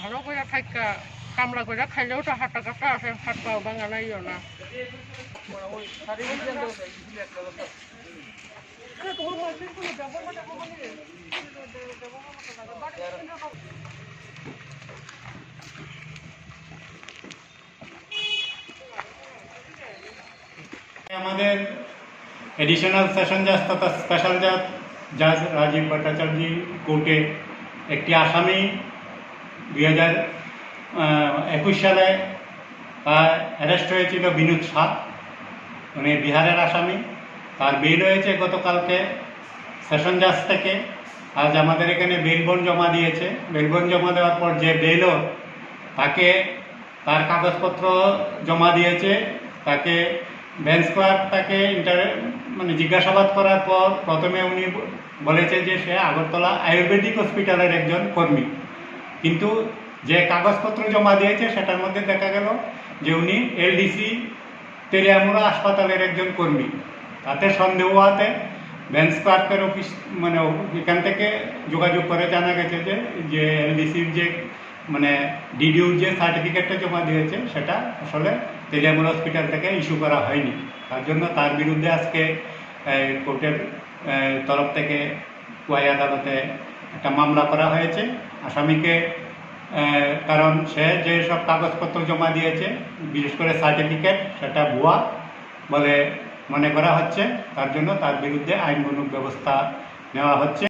ভালো করে থাকা কামলা করে খাইলেও তো হাত টাকা আছে, হাত পাও ভাঙা নাইও না। আমাদের এডিশনাল সেশন জাজ তথা স্পেশাল জাজ জাজ রাজীব ভট্টাচার্য কোর্টে একটি আসামি দুই হাজার একুশ সালে অ্যারেস্ট হয়েছিল বিনোদ শাহ। উনি বিহারের আসামি। তার বেল হয়েছে গতকালকে, সেশন জাজ থেকে। আজ আমাদের এখানে বেল বন্ড জমা দিয়েছে। বেল বন্ড জমা দেওয়ার পর যে বেলও তাকে তার কাগজপত্র জমা দিয়েছে। তাকে বেঞ্চ ক্লার্ক তাকে ইন্টার মানে জিজ্ঞাসাবাদ করার পর প্রথমে উনি বলেছে যে সে আগরতলা আয়ুর্বেদিক হসপিটালের একজন কর্মী। কিন্তু যে কাগজপত্র জমা দিয়েছে সেটার মধ্যে দেখা গেল যে উনি এলডিসি তেলিয়ামুড়া হাসপাতালের একজন কর্মী। তাতে সন্দেহ হওয়াতে বেঞ্চ ক্লার্কের অফিস মানে এখান থেকে যোগাযোগ করে জানা গেছে যে যে এলডিসির যে মানে ডিডিউর যে সার্টিফিকেটটা জমা দিয়েছে সেটা আসলে তেলিয়ামুড়া হসপিটাল থেকে ইস্যু করা হয়নি। তার জন্য তার বিরুদ্ধে আজকে কোর্টের তরফ থেকে কুয়াই আদালতে একটা মামলা করা হয়েছে আসামিকে কারণ সে যে সব কাগজপত্র জমা দিয়েছে, বিশেষ করে সার্টিফিকেট সেটা ভুয়া বলে মনে করা হচ্ছে। তার জন্য তার বিরুদ্ধে আইনমূলক ব্যবস্থা নেওয়া হচ্ছে।